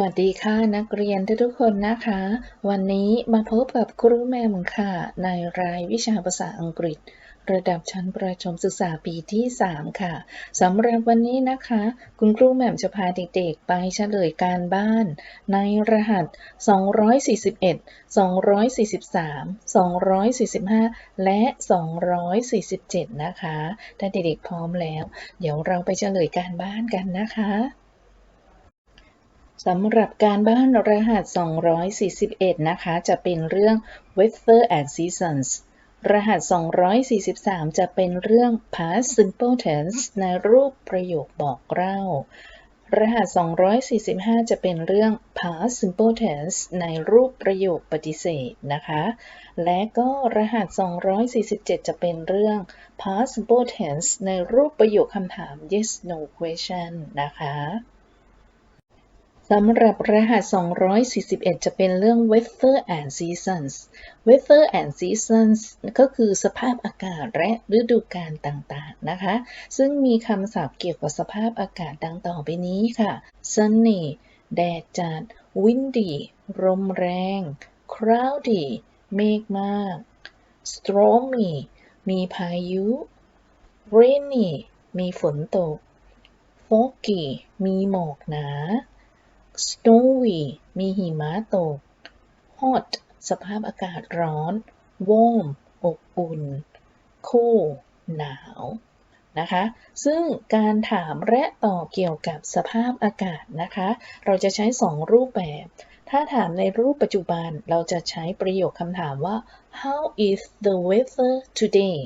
วัสดีค่ะนักเรียนทุกๆคนนะคะ วันนี้มาพบกับครูแม่มค่ะ ในรายวิชาภาษาอังกฤษ ระดับชั้นประถมศึกษาปีที่ 3 ค่ะสำหรับวันนี้นะคะ คุณครูแหม่มจะพาเด็กๆ ไปเฉลยการบ้าน ในรหัส 241 243 245 และ 247 นะคะ ถ้าเด็กๆพร้อมแล้ว เดี๋ยวเราไปเฉลยการบ้านกันนะคะ สำหรับการบ้านรหัส 241 นะคะ จะเป็นเรื่อง weather and seasons รหัส 243 จะเป็นเรื่อง past simple tense ในรูปประโยคบอกเล่า รหัส 245 จะเป็นเรื่อง past simple tense ในรูปประโยคปฏิเสธนะคะ และก็รหัส 247 จะเป็นเรื่อง past simple tense ในรูปประโยคคำถาม yes no question นะคะ สำหรับรหัส 241 จะเป็นเรื่อง weather and seasons weather and seasons ก็คือสภาพอากาศและฤดูกาลต่างๆ นะคะ ซึ่งมีคำศัพท์เกี่ยวกับสภาพอากาศดังต่อไปนี้ค่ะ sunny แดดจัด windy ลมแรง cloudy เมฆมาก stormy มีพายุ rainy มีฝนตก foggy มีหมอกหนา snowy มีหิมะตก hot สภาพอากาศร้อน warm อบอุ่น cool หนาวนะคะ ซึ่งการถามและตอบเกี่ยวกับสภาพอากาศนะคะ เราจะใช้ 2 รูปแบบ ถ้าถามในรูปปัจจุบันเราจะใช้ประโยคคำถามว่า how is the weather today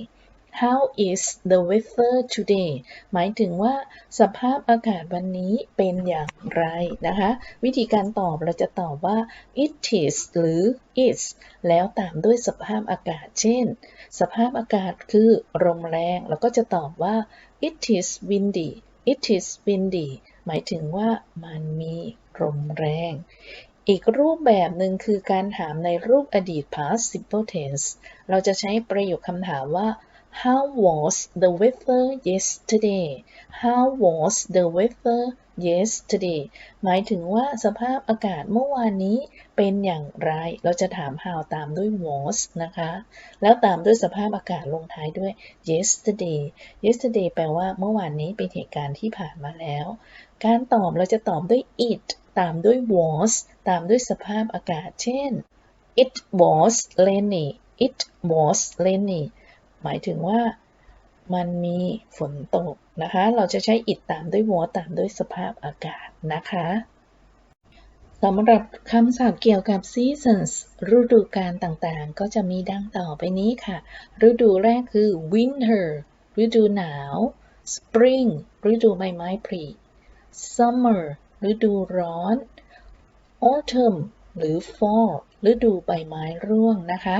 How is the weather today หมายถึงว่าสภาพอากาศวันนี้เป็นอย่างไรนะคะ วิธีการตอบเราจะตอบว่า it is หรือ is แล้วตามด้วยสภาพอากาศ เช่น สภาพอากาศคือลมแรงเราก็จะตอบว่า it is windy it is windy หมายถึงว่ามันมีลมแรง อีกรูปแบบหนึ่งคือการถามในรูปอดีต past simple tense เราจะใช้ประโยคคำถามว่า How was the weather yesterday? How was the weather yesterday? หมายถึงว่าสภาพอากาศเมื่อวานนี้เป็นอย่างไร เราจะถาม how ตามด้วย was นะคะ แล้วตามด้วยสภาพอากาศลงท้ายด้วย yesterday yesterday แปลว่าเมื่อวานนี้เป็นเหตุการณ์ที่ผ่านมาแล้ว การตอบเราจะตอบด้วย it ตามด้วย was ตามด้วยสภาพอากาศ เช่น it was rainy it was rainy หมายถึงว่ามันมีฝนตกนะคะ เราจะใช้ it ตามด้วย was ตามด้วยสภาพอากาศนะคะสำหรับคำศัพท์เกี่ยวกับ seasons ฤดูกาลต่างๆ ก็จะมีดังต่อไปนี้ค่ะ ฤดูแรกคือ winter ฤดูหนาว spring ฤดูใบไม้ผลิ summer ฤดูร้อน autumn หรือ fall ฤดูใบไม้ร่วงนะคะ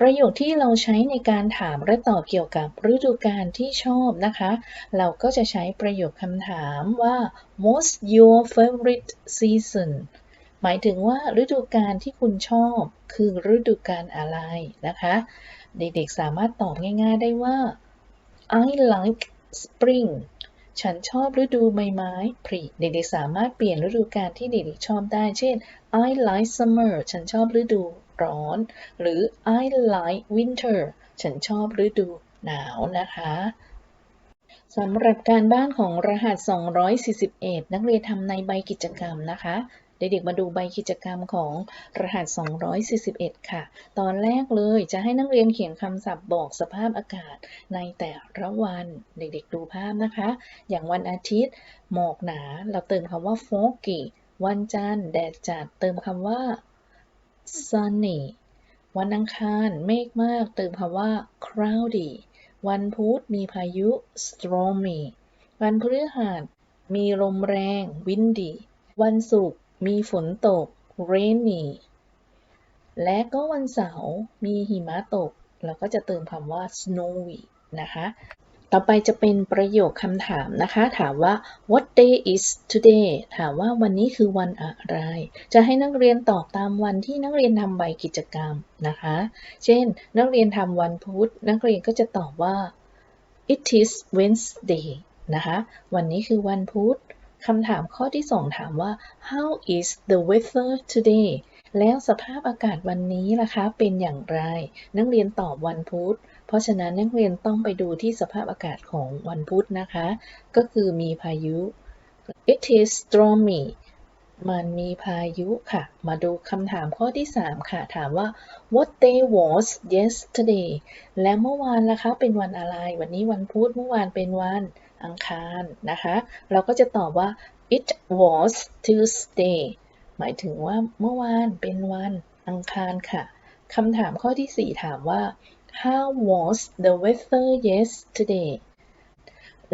ประโยคที่เราใช้ในการถามและตอบเกี่ยวกับฤดูกาลที่ชอบนะคะ เราก็จะใช้ประโยคคำถามว่า what's your favorite season หมายถึงว่าฤดูกาลที่คุณชอบคือฤดูกาลอะไรนะคะ เด็กๆสามารถตอบง่ายๆได้ว่า I like spring ฉันชอบฤดูใบไม้ผลิเด็กๆสามารถเปลี่ยนฤดูกาลที่เด็กๆชอบได้ เช่น I like summer ฉันชอบฤดู ร้อน หรือ I like winter ฉันชอบฤดูหนาวนะคะสำหรับการบ้านของรหัส 241 นักเรียนทำในใบกิจกรรมนะคะเด็กๆมาดูใบกิจกรรมของรหัส 241 ค่ะ ตอนแรกเลยจะให้นักเรียนเขียนคำศัพท์บอกสภาพอากาศในแต่ละวัน เด็กๆดูภาพนะคะ อย่างวันอาทิตย์ หมอกหนา เราเติมคำว่า foggy วันจันทร์ แดดจัด เติมคำว่า sunny วันอังคารเมฆมาก เติมคำว่า cloudy วันพุธมีพายุ stormy วันพฤหัสมีลมแรง windy วันศุกร์มีฝนตก rainy และก็วันเสาร์มีหิมะตก เราก็จะเติมคำว่า snowy นะคะ ต่อไปจะเป็นประโยคคำถามนะคะ ถามว่า what day is today ถามว่าวันนี้คือวันอะไร จะให้นักเรียนตอบตามวันที่นักเรียนทำใบกิจกรรมนะคะ เช่น นักเรียนทำวันพุธ นักเรียนก็จะตอบว่า it is Wednesday นะคะ วันนี้คือวันพุธคำถามข้อที่ 2 ถามว่า how is the weather today แล้วสภาพอากาศวันนี้ล่ะคะ เป็นอย่างไร นักเรียนตอบวันพุธ เพราะฉะนั้นนักเรียนต้องไปดูที่สภาพอากาศของวันพุธนะคะ ก็คือมีพายุ it is stormy มันมีพายุค่ะ มาดูคำถามข้อที่ 3 ค่ะ ถามว่า what day was yesterday และเมื่อวานล่ะคะ เป็นวันอะไร วันนี้วันพุธ เมื่อวานเป็นวันอังคารนะคะ เราก็จะตอบว่า it was Tuesday หมายถึงว่าเมื่อวานเป็นวันอังคารค่ะ คำถามข้อที่ 4 ถามว่า how was the weather yesterday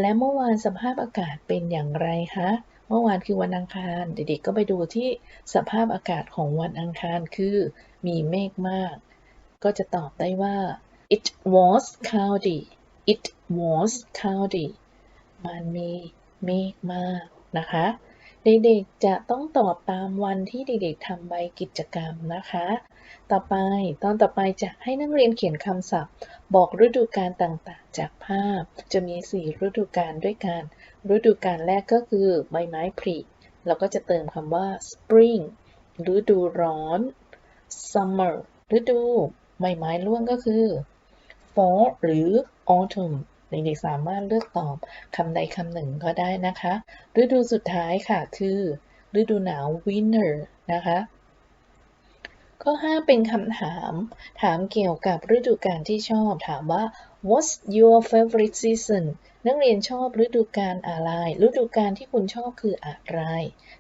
และเมื่อวานสภาพอากาศเป็นอย่างไรคะ เมื่อวานคือวันอังคาร เด็กๆก็ไปดูที่สภาพอากาศของวันอังคารคือมีเมฆมาก ก็จะตอบได้ว่า it was cloudy it was cloudy มันมีเมฆมากนะคะ เด็กๆจะต้องตอบตามวันที่เด็กๆทำใบกิจกรรมนะคะ ต่อไปตอนต่อไปจะให้นักเรียนเขียนคำศัพท์ บอกฤดูกาลต่างๆ จากภาพ จะมี 4 ฤดูกาลด้วยกัน ฤดูกาลแรกก็คือใบไม้ผลิเราก็จะเติมคำว่า spring ฤดูร้อน summer ฤดู ใบไม้ร่วงก็คือ fall หรือ autumn เด็กๆสามารถเลือกตอบคำใดคำหนึ่งก็ได้นะคะ ฤดูสุดท้ายค่ะคือ ฤดูหนาว winter นะคะข้อ 5 เป็นคำถาม ถามเกี่ยวกับฤดูกาลที่ชอบ ถามว่า what's your favorite season นักเรียนชอบฤดูกาลอะไร ฤดูกาลที่คุณชอบคืออะไร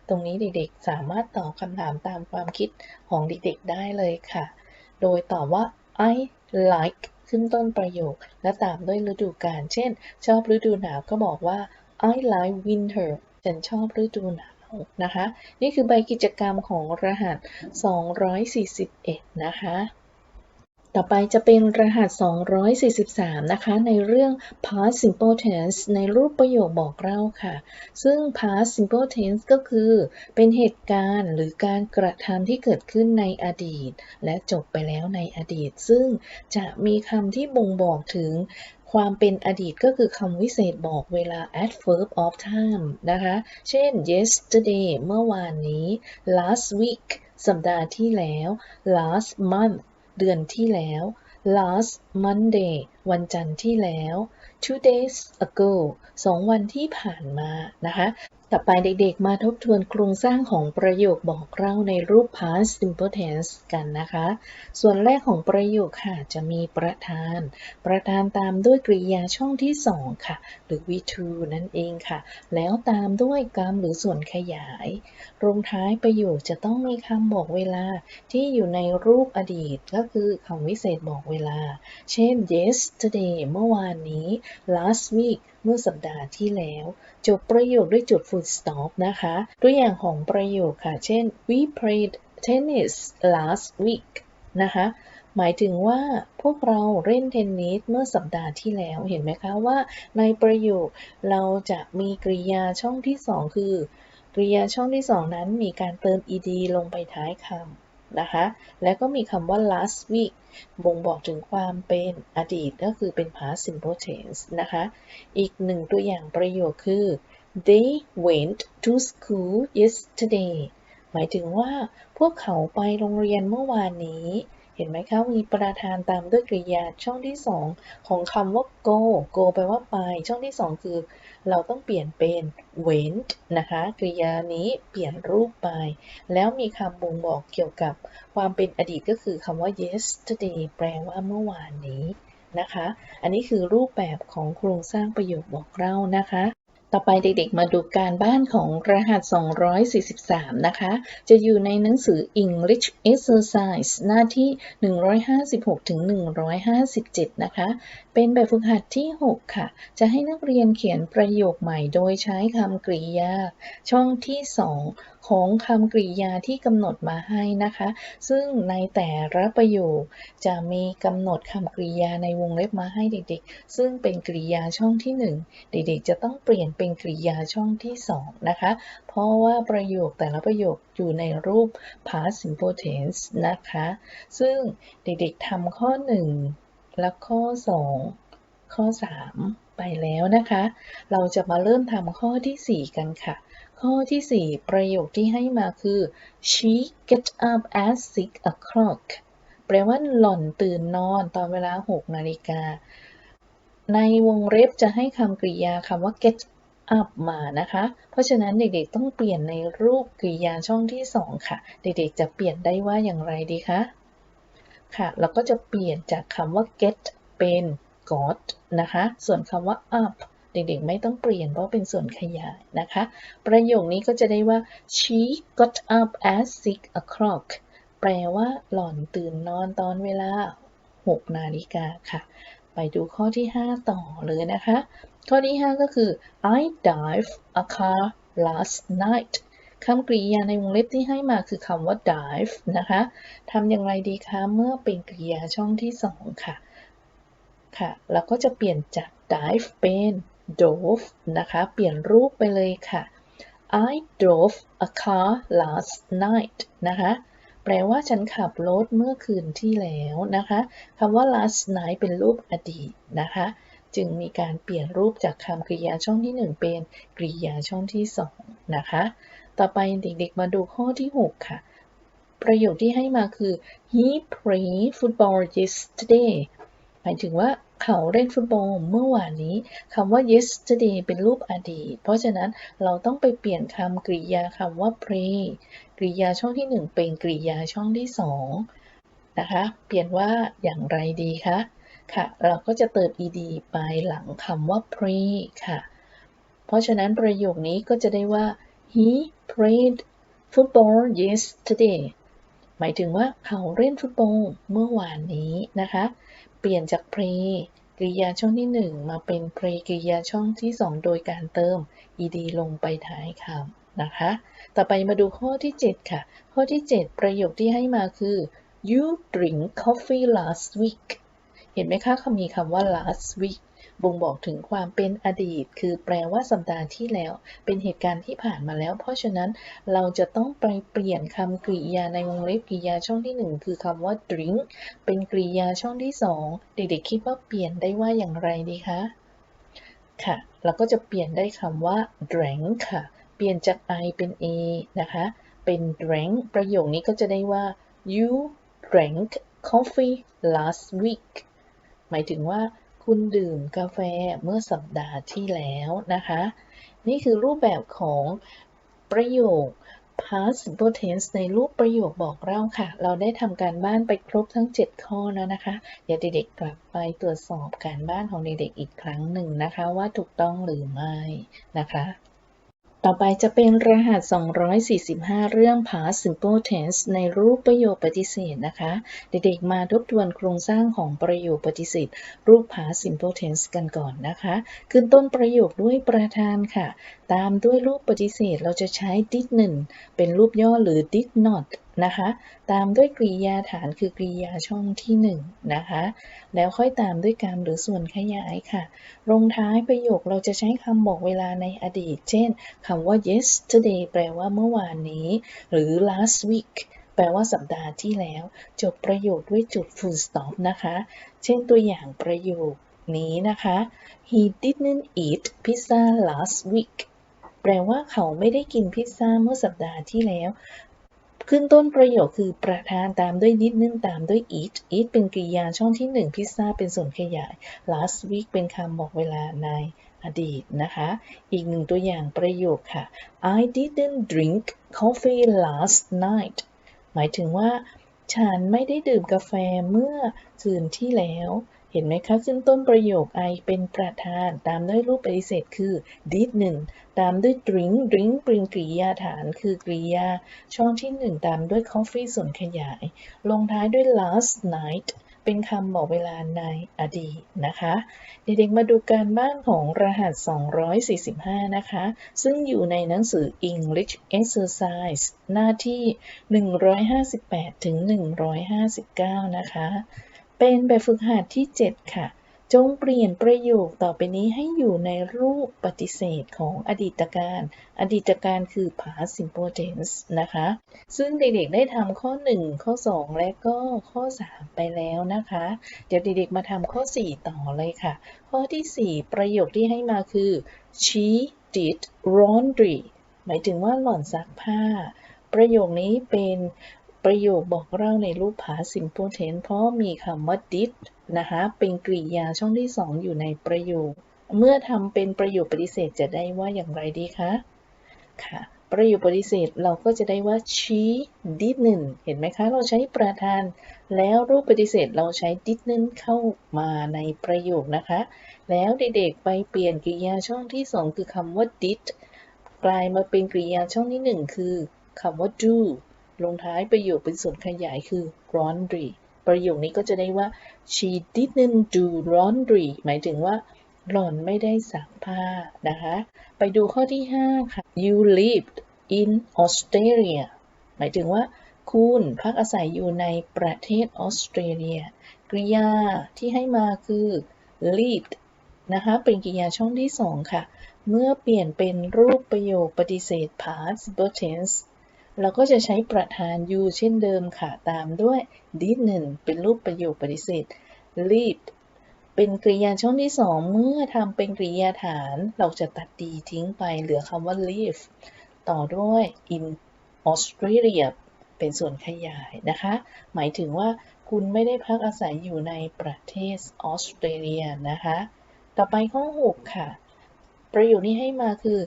ตรงนี้เด็กๆ สามารถตอบคำถามตามความคิดของเด็กๆ ได้เลยค่ะ โดยตอบว่า I like ขึ้นต้นประโยค และตามด้วยฤดูกาล เช่น ชอบฤดูหนาวก็บอกว่า I like winter ฉันชอบฤดูหนาวนะคะ นี่คือใบกิจกรรมของรหัส 241 นะคะ ต่อไปจะเป็นรหัส 243 นะคะ ในเรื่อง past simple tense ในรูปประโยคบอกเล่าค่ะ ซึ่ง past simple tense ก็คือ เป็นเหตุการณ์หรือการกระทำที่เกิดขึ้นในอดีต และจบไปแล้วในอดีต ซึ่งจะมีคำที่บ่งบอกถึงความเป็นอดีตก็คือคำวิเศษบอกเวลา adverb of time นะคะ เช่น yesterday เมื่อวานนี้ last week สัปดาห์ที่แล้ว last month เดือนที่แล้ว last Monday วันจันทร์ที่แล้ว two days ago สองวันที่ผ่านมานะคะ ต่อไปเด็กๆ มาทบทวนโครงสร้างของประโยคบอกเล่าในรูป past simple tense กันนะคะ ส่วนแรกของประโยคค่ะ จะมีประธาน ประธานตามด้วยกริยาช่องที่ 2 ค่ะ หรือ V2 นั่นเองค่ะ แล้วตามด้วยกรรมหรือส่วนขยายลงท้ายประโยคจะต้องมีคำบอกเวลาที่อยู่ในรูปอดีต ก็คือคำวิเศษบอกเวลา เช่น yesterday เมื่อวานนี้ last week เมื่อสัปดาห์ที่แล้ว จบประโยคด้วยจุด full stop นะคะ ตัวอย่างของประโยคค่ะ เช่น we played tennis last week นะคะ หมายถึงว่าพวกเราเล่นเทนนิสเมื่อสัปดาห์ที่แล้ว เห็นไหมคะว่าในประโยคเราจะมีกริยาช่องที่ 2 คือกริยาช่องที่ 2 นั้นมีการเติม ed ลงไปท้ายคำนะคะ แล้วก็มีคำว่า last week บ่งบอกถึงความเป็นอดีตก็คือเป็น past simple tense นะคะ อีกหนึ่งตัวอย่างประโยคคือ they went to school yesterday หมายถึงว่าพวกเขาไปโรงเรียนเมื่อวานนี้ เห็นไหมคะ มีประธานตามด้วยกริยาช่องที่ 2 ของคำว่า go go แปลว่าไป ช่องที่ 2 คือ เราต้องเปลี่ยนเป็น went นะคะ กริยานี้เปลี่ยนรูปไป แล้วมีคำบ่งบอกเกี่ยวกับความเป็นอดีตก็คือคำว่า yesterday แปลว่าเมื่อวานนี้นะคะ อันนี้คือรูปแบบของโครงสร้างประโยคบอกเล่านะคะ ต่อไปเด็กๆ มาดูการบ้านของรหัส 243 นะคะ จะอยู่ในหนังสือ English Exercise หน้าที่ 156ถึง157 นะคะ เป็นแบบฝึกหัดที่ 6 ค่ะ จะให้นักเรียนเขียนประโยคใหม่โดยใช้คำกริยา ช่องที่ 2 ของคำกริยาที่กำหนดมาให้นะคะ ซึ่งในแต่ละประโยคจะมีกำหนดคำกริยาในวงเล็บมาให้เด็กๆ ซึ่งเป็นกริยาช่องที่ 1 เด็กๆ จะต้องเปลี่ยนเป็นกริยาช่องที่ 2 นะคะ เพราะว่าประโยคแต่ละประโยคอยู่ในรูป past simple tense นะคะ ซึ่งเด็กๆทำข้อ 1 และข้อ 2 ข้อ 3 ไปแล้วนะคะ เราจะมาเริ่มทำข้อที่ 4 กันค่ะ ข้อที่ 4 ประโยคที่ให้มาคือ she get up at six o'clock แปลว่าหล่อนตื่นนอนตอนเวลา 6 นาฬิกา ในวงเล็บจะให้คำกริยาคำว่า get up มานะคะ เพราะฉะนั้นเด็กๆต้องเปลี่ยนในรูปกริยาช่องที่ 2 ค่ะ เด็กๆจะเปลี่ยนได้ว่าอย่างไรดีคะ ค่ะ เราก็จะเปลี่ยนจากคำว่า get เป็น got นะคะ ส่วนคำว่า up เด็กๆ ไม่ต้องเปลี่ยนเพราะเป็นส่วนขยายนะคะ ประโยคนี้ก็จะได้ว่า she got up at six o'clock แปลว่าหล่อนตื่นนอนตอนเวลา 6 นาฬิกาค่ะ ไปดูข้อที่ 5 ต่อเลยนะคะ ข้อที่ 5 ก็คือ I drive a car last night คำกริยาในวงเล็บที่ให้มาคือคำว่า dive นะคะทำอย่างไรดีคะ เมื่อเป็นกริยาช่องที่ 2 ค่ะ ค่ะเราก็จะเปลี่ยนจาก dive เป็น drove นะคะ เปลี่ยนรูปไปเลยค่ะ I drove a car last night นะคะ แปลว่าฉันขับรถเมื่อคืนที่แล้วนะคะคำว่า last night เป็นรูปอดีตนะคะ จึงมีการเปลี่ยนรูปจากคำกริยาช่องที่ 1 เป็นกริยาช่องที่ 2 นะคะ ต่อไปเด็กๆมาดูข้อที่ 6 ค่ะ ประโยคที่ให้มาคือ he played football yesterday หมายถึงว่า เขาเล่นฟุตบอลเมื่อวานนี้คำว่า yesterday เป็นรูปอดีต เพราะฉะนั้นเราต้องไปเปลี่ยนคำกริยาคำว่า play กริยาช่องที่ 1 เป็นกริยาช่องที่2นะคะเปลี่ยนว่าอย่างไรดีคะค่ะ เราก็จะเติม ed ไปหลังคำว่า play ค่ะ เพราะฉะนั้นประโยคนี้ก็จะได้ว่า he played football yesterday หมายถึงว่าเขาเล่นฟุตบอลเมื่อวานนี้นะคะ เปลี่ยนจาก pre กริยาช่องที่ 1 มาเป็น pre กริยาช่องที่ 2 โดยการเติม ed ลงไปท้ายคำนะคะ ต่อไปมาดูข้อที่ 7 ค่ะ ข้อที่ 7 ประโยคที่ให้มาคือ you drink coffee last week เห็นไหมคะเขามีคำว่า last week บ่งบอกถึงความเป็นอดีต คือแปลว่าสัปดาห์ที่แล้ว เป็นเหตุการณ์ที่ผ่านมาแล้ว เพราะฉะนั้นเราจะต้องไปเปลี่ยนคำกริยาในวงเล็บกริยาช่องที่ 1 คือคำว่า drink เป็นกริยาช่องที่ 2 เด็กๆคิดว่าเปลี่ยนได้ว่าอย่างไรดีคะ ค่ะ เราก็จะเปลี่ยนได้คำว่า drank ค่ะ เปลี่ยนจาก I เป็น A นะคะ เป็น drank ประโยคนี้ก็จะได้ว่า you drank coffee last week หมายถึงว่า คุณดื่มกาแฟเมื่อสัปดาห์ที่แล้วนะคะ นี่คือรูปแบบของประโยค past simple tense ในรูปประโยคบอกเล่าค่ะ เราได้ทำการบ้านไปครบทั้ง 7 ข้อแล้วนะคะ เดี๋ยวเด็กๆกลับไปตรวจสอบการบ้านของเด็กๆอีกครั้งหนึ่งนะคะ ว่าถูกต้องหรือไม่นะคะ ต่อไปจะเป็นรหัส 245 เรื่อง past simple tense ในรูปประโยคปฏิเสธนะคะ เด็กๆ มาทบทวนโครงสร้างของประโยคปฏิเสธรูป past simple tense กันก่อนนะคะ ขึ้นต้นประโยคด้วยประธานค่ะ ตามด้วยรูปปฏิเสธเราจะใช้ did 1เป็นรูปย่อหรือ did not นะคะ ตามด้วยกริยาฐานคือกริยาช่องที่1นะคะ แล้วค่อยตามด้วยกรรมหรือส่วนขยายค่ะ ลงท้ายประโยคเราจะใช้คำบอกเวลาในอดีต เช่นคำว่า yesterday แปลว่าเมื่อวานนี้ หรือ last week แปลว่าสัปดาห์ที่แล้ว จบประโยคด้วยจุด full stop นะคะ เช่นตัวอย่างประโยคนี้นะคะ he didn't eat pizza last week แปลว่าเขาไม่ได้กินพิซซ่าเมื่อสัปดาห์ที่แล้ว ขึ้นต้นประโยคคือประธานตามด้วย did นึ่งตามด้วย eat eat เป็นกริยาช่องที่ 1 พิซซ่าเป็นส่วนขยาย last week เป็นคำบอกเวลาในอดีตนะคะ อีกหนึ่งตัวอย่างประโยคค่ะ I didn't drink coffee last night หมายถึงว่า ฉันไม่ได้ดื่มกาแฟเมื่อคืนที่แล้ว เห็นไหมคะขึ้นต้นประโยค I เป็นประธาน ตามด้วยรูปปฏิเสธคือ did 1ตามด้วย drink drink เป็นกริยาฐาน คือกริยา ช่องที่ 1 ตามด้วย coffee ส่วนขยาย ลงท้ายด้วย last night เป็นคำบอกเวลาในอดีตนะคะ เด็กๆมาดูการบ้านของรหัส 245 นะคะ ซึ่งอยู่ในหนังสือ English Exercise หน้าที่ 158 ถึง 159 นะคะ เป็นแบบฝึกหัดที่ 7 ค่ะ จงเปลี่ยนประโยคต่อไปนี้ให้อยู่ในรูปปฏิเสธของอดีตการ อดีตการคือ past simple tense นะคะ ซึ่งเด็กๆได้ทำข้อ 1 ข้อ 2 และก็ข้อ 3 ไปแล้วนะคะ เดี๋ยวเด็กๆมาทำข้อ 4 ต่อเลยค่ะ ข้อที่ 4 ประโยคที่ให้มาคือ she did laundry หมายถึงว่าหล่อนซักผ้า ประโยคนี้เป็น ประโยคบอกเล่าในรูป past simple tense เพราะมีคำว่า did นะคะเป็นกริยาช่องที่2อยู่ในประโยค เมื่อทำเป็นประโยคปฏิเสธจะได้ว่าอย่างไรดีคะ ค่ะ ประโยคปฏิเสธเราก็จะได้ว่า she didn't เห็นไหมคะ เราใช้ประธาน แล้วรูปปฏิเสธเราใช้ didn't เข้ามาในประโยคนะคะ แล้วเด็กๆไปเปลี่ยนกริยาช่องที่2คือคำว่า did กลายมาเป็นกริยาช่องที่1คือคำว่า do ลงท้ายประโยคเป็นส่วนขยายคือ laundry ประโยคนี้ก็จะได้ว่า she didn't do laundry หมายถึงว่า หล่อนไม่ได้ซักผ้านะคะ ไปดูข้อที่ 5 ค่ะ you lived in Australia หมายถึงว่าคุณพักอาศัยอยู่ในประเทศออสเตรเลีย กริยาที่ให้มาคือ lived นะคะ เป็นกริยาช่องที่ 2 ค่ะ เมื่อเปลี่ยนเป็นรูปประโยคปฏิเสธ past simple tense เราก็จะใช้ประธาน you เช่นเดิมค่ะ ตามด้วย didn't เป็นรูปประโยคปฏิเสธ lived เป็นกริยาช่องที่2เมื่อทำเป็นกริยาฐาน เราจะตัดดีทิ้งไปเหลือคำว่า live ต่อด้วย in Australia เป็นส่วนขยายนะคะ หมายถึงว่าคุณไม่ได้พักอาศัยอยู่ในประเทศออสเตรเลียนะคะ ต่อไปข้อ 6 ค่ะ ประโยคนี้ให้มาคือ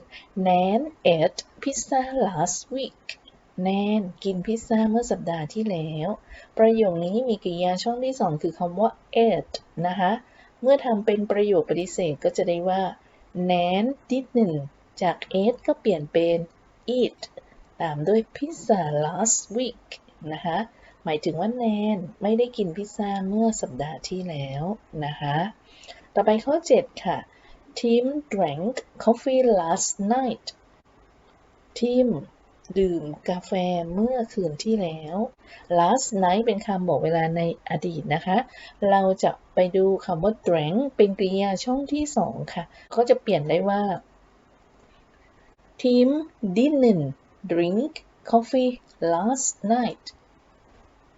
Nan ate pizza last week แนนกินพิซซ่าเมื่อสัปดาห์ที่แล้ว ประโยคนี้มีกริยาช่องที่2คือคำว่า ate นะคะ เมื่อทำเป็นประโยคปฏิเสธก็จะได้ว่า Nan didn't จาก ate ก็เปลี่ยนเป็น eat ตามด้วย pizza last week นะคะ หมายถึงว่าแนนไม่ได้กินพิซซ่าเมื่อสัปดาห์ที่แล้วนะคะ ต่อไปข้อ 7 ค่ะ Tim drank coffee last night Tim ดื่มกาแฟเมื่อคืนที่แล้ว last night เป็นคำบอกเวลาในอดีตนะคะ เราจะไปดูคำว่า drank เป็นกริยาช่องที่2ค่ะก็จะเปลี่ยนได้ว่า Tim didn't drink coffee last night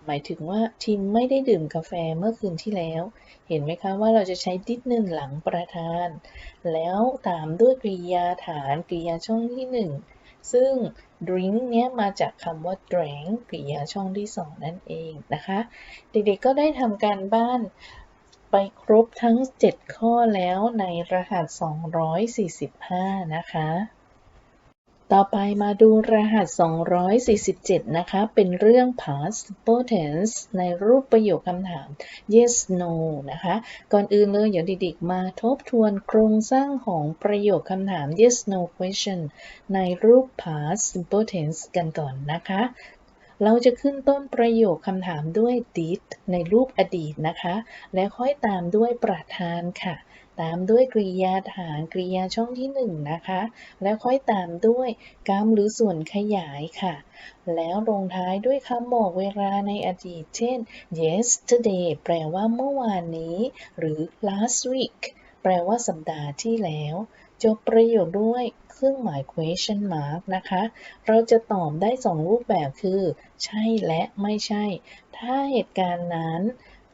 หมายถึงว่าทีมไม่ได้ดื่มกาแฟเมื่อคืนที่แล้ว เห็นไหมคะว่าเราจะใช้ didn't หลังประธาน แล้วตามด้วยกริยาฐานกริยาช่องที่ 1 ซึ่ง drink เนี้ยมาจากคำว่า drank กริยาช่องที่สองนั่นเองนะคะ เด็กๆก็ได้ทำการบ้านไปครบทั้ง 7 ข้อแล้วในรหัส 245 นะคะ ต่อไปมาดูรหัส 247 นะคะ เป็นเรื่อง past tense ในรูปประโยคคำถาม yes no นะคะ ก่อนอื่นเลยเดี๋ยวเด็กๆมาทบทวนโครงสร้างของประโยคคำถาม yes no question ในรูป past simple tense กันก่อนนะคะ เราจะขึ้นต้นประโยคคำถามด้วย did ในรูปอดีตนะคะ และค่อยตามด้วยประธานค่ะ ตามด้วยกริยาฐานกริยาช่องที่1นะคะ แล้วค่อยตามด้วยกรรมหรือส่วนขยายค่ะ แล้วลงท้ายด้วยคำบอกเวลาในอดีต เช่น yesterday แปลว่าเมื่อวานนี้ หรือ last week แปลว่าสัปดาห์ที่แล้ว จบประโยคด้วยเครื่องหมาย question mark นะคะ เราจะตอบได้ 2 รูปแบบคือ ใช่และไม่ใช่ ถ้าเหตุการณ์นั้น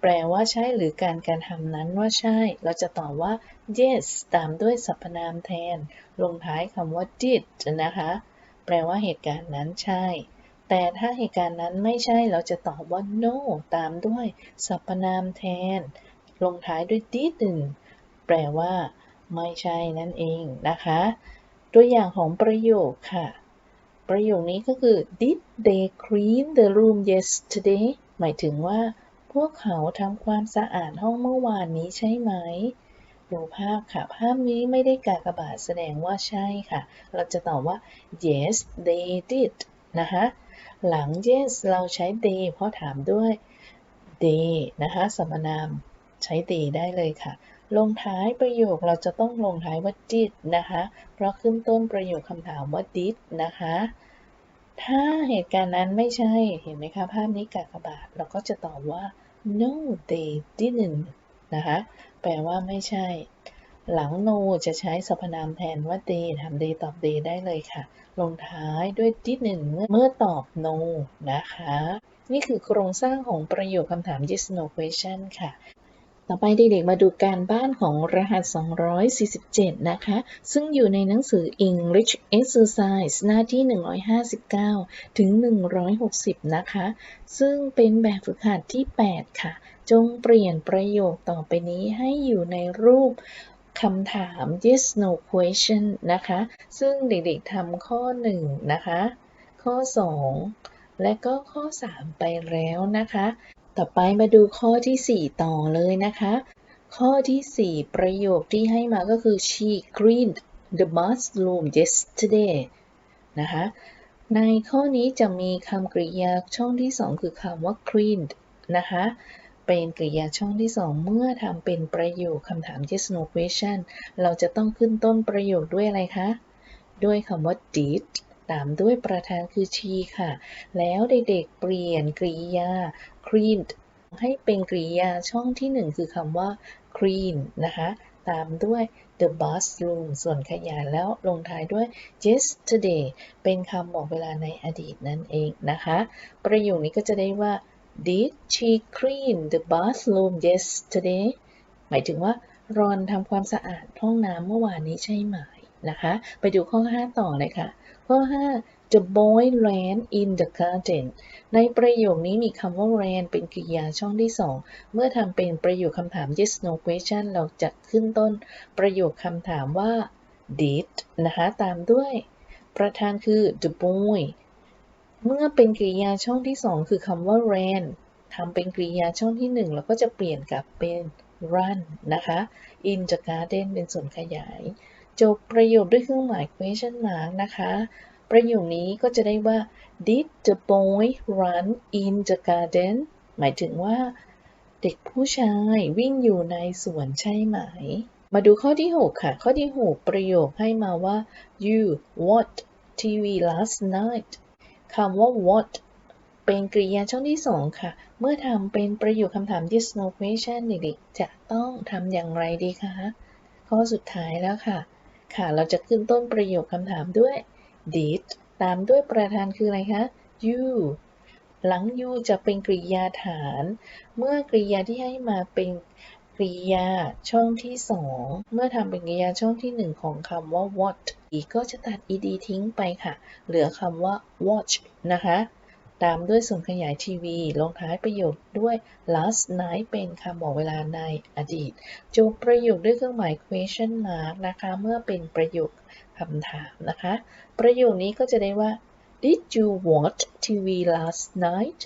แปลว่าใช่หรือการการทำนั้นว่าใช่ เราจะตอบว่า yes ตามด้วยสรรพนามแทน ลงท้ายคำว่า did นะคะ แปลว่าเหตุการณ์นั้นใช่ แต่ถ้าเหตุการณ์นั้นไม่ใช่ เราจะตอบว่า no ตามด้วยสรรพนามแทน ลงท้ายด้วย didn't แปลว่า ไม่ใช่นั่นเองนะคะ ตัวอย่างของประโยคค่ะ ประโยคนี้ก็คือ did they clean the room yesterday หมายถึงว่า พวกเขาทำความสะอาดห้องเมื่อวานนี้ใช่ไหม ดูภาพค่ะ ภาพนี้ไม่ได้กากบาทแสดงว่าใช่ค่ะ เราจะตอบว่า yes they did นะคะหลัง yes เราใช้ they เพราะถามด้วย they นะคะสรรพนามใช้ they ได้เลยค่ะ ลงท้ายประโยคเราจะต้องลงท้ายว่า did นะคะ เพราะขึ้นต้นประโยคคำถามว่า did นะคะถ้าเหตุการณ์นั้นไม่ใช่ เห็นไหมคะ ภาพนี้กากบาท เราก็จะตอบว่า no they didn't นะคะ แปลว่าไม่ใช่ หลัง no จะใช้สรรพนามแทนว่า they ทำ they ตอบ they ได้เลยค่ะ ลงท้ายด้วย didn't เมื่อตอบ no นะคะ นี่คือโครงสร้างของประโยคคำถาม yes no question ค่ะ ต่อไปเด็กๆมาดูการบ้านของรหัส 247 นะคะ ซึ่งอยู่ในหนังสือ English Exercise หน้าที่ 159 ถึง 160 นะคะ ซึ่งเป็นแบบฝึกหัดที่ 8 ค่ะ จงเปลี่ยนประโยคต่อไปนี้ให้อยู่ในรูปคำถาม yes no question นะคะ ซึ่งเด็กๆทำข้อ 1 นะคะ ข้อ 2 และก็ข้อ 3 ไปแล้วนะคะ ต่อไปมาดูข้อที่ 4 ต่อเลยนะคะ ข้อที่ 4 ประโยคที่ให้มาก็คือ she cleaned the bathroom yesterday นะคะ ในข้อนี้จะมีคำกริยาช่องที่ 2 คือคำว่า cleaned นะคะ เป็นกริยาช่องที่ 2 เมื่อทำเป็นประโยคคำถาม yes no question เราจะต้องขึ้นต้นประโยคด้วยอะไรคะ ด้วยคำว่า did ตามด้วยประธานคือ she ค่ะ แล้วเด็กๆเปลี่ยนกริยา cleaned ให้เป็นกริยาช่องที่1คือคำว่า clean นะคะ ตามด้วย the bathroom ส่วนขยายแล้วลงท้ายด้วย yesterday เป็นคำบอกเวลาในอดีตนั่นเองนะคะ ประโยคนี้ก็จะได้ว่า did she clean the bathroom yesterday หมายถึงว่ารอนทำความสะอาดห้องน้ำเมื่อวานนี้ใช่ไหมนะคะ ไปดูข้อ 5 ต่อเลยค่ะ ข้อ 5 the boy ran in the garden ในประโยคนี้มีคำว่า ran เป็นกริยาช่องที่ 2 เมื่อทำเป็นประโยคคำถาม yes no question เราจะขึ้นต้นประโยคคำถามว่า did นะคะตามด้วย ประธานคือ the boy เมื่อเป็นกริยาช่องที่ 2 คือคำว่า ran ทำเป็นกริยาช่องที่ 1 แล้วก็จะเปลี่ยนกลับเป็น run นะคะ in the garden เป็นส่วนขยาย จบประโยคด้วยเครื่องหมาย question mark นะคะ ประโยคนี้ก็จะได้ว่า did the boy run in the garden หมายถึงว่า เด็กผู้ชายวิ่งอยู่ในสวนใช่ไหม มาดูข้อที่ 6 ค่ะ ข้อที่ 6 ประโยคให้มาว่า you watched TV last night คำว่า what เป็นกริยาช่องที่ 2 ค่ะ เมื่อทำเป็นประโยคคำถาม yes no question เด็กๆจะต้องทำอย่างไรดีคะ ข้อสุดท้ายแล้วค่ะ ค่ะ เราจะขึ้นต้นประโยคคำถามด้วย did ตามด้วยประธานคืออะไรคะ you หลัง you จะเป็นกริยาฐาน เมื่อกริยาที่ให้มาเป็นกริยาช่องที่ 2 เมื่อทำเป็นกริยาช่องที่ 1 ของคำว่า what อีกก็จะตัด ed ทิ้งไปค่ะ เหลือคำว่า watch นะคะ ตามด้วยส่วนขยายทีวี ลงท้ายประโยคด้วย last night เป็นคำบอกเวลาในอดีต จบประโยคด้วยเครื่องหมาย question mark นะคะ เมื่อเป็นประโยคคำถามนะคะ ประโยคนี้ก็จะได้ว่า Did you watch TV last night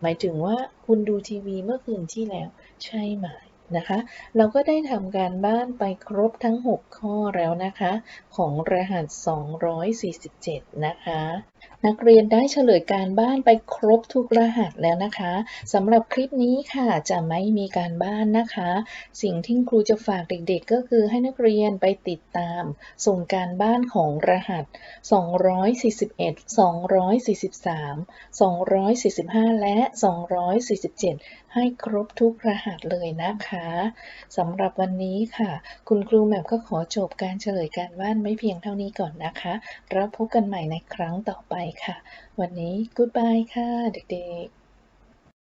หมายถึงว่าคุณดูทีวีเมื่อคืนที่แล้ว ใช่ไหม นะคะ เราก็ได้ทำการบ้านไปครบทั้ง 6 ข้อแล้วนะคะ ของรหัส 247 นะคะ นักเรียนได้เฉลยการบ้านไปครบทุกรหัสแล้วนะคะสำหรับคลิปนี้ค่ะจะไม่มีการบ้านนะคะ สิ่งที่ครูจะฝากเด็กๆ ก็คือให้นักเรียนไปติดตาม ส่งการบ้านของรหัส 241 243 245 และ 247 ให้ครบทุกรหัสเลยนะคะสำหรับวันนี้ค่ะ คุณครูแหม่มก็ขอจบการเฉลยการว่านไม่เพียงเท่านี้ก่อนนะคะแล้วพบกันใหม่ในครั้งต่อไปค่ะ วันนี้ goodbye ค่ะ เด็กๆ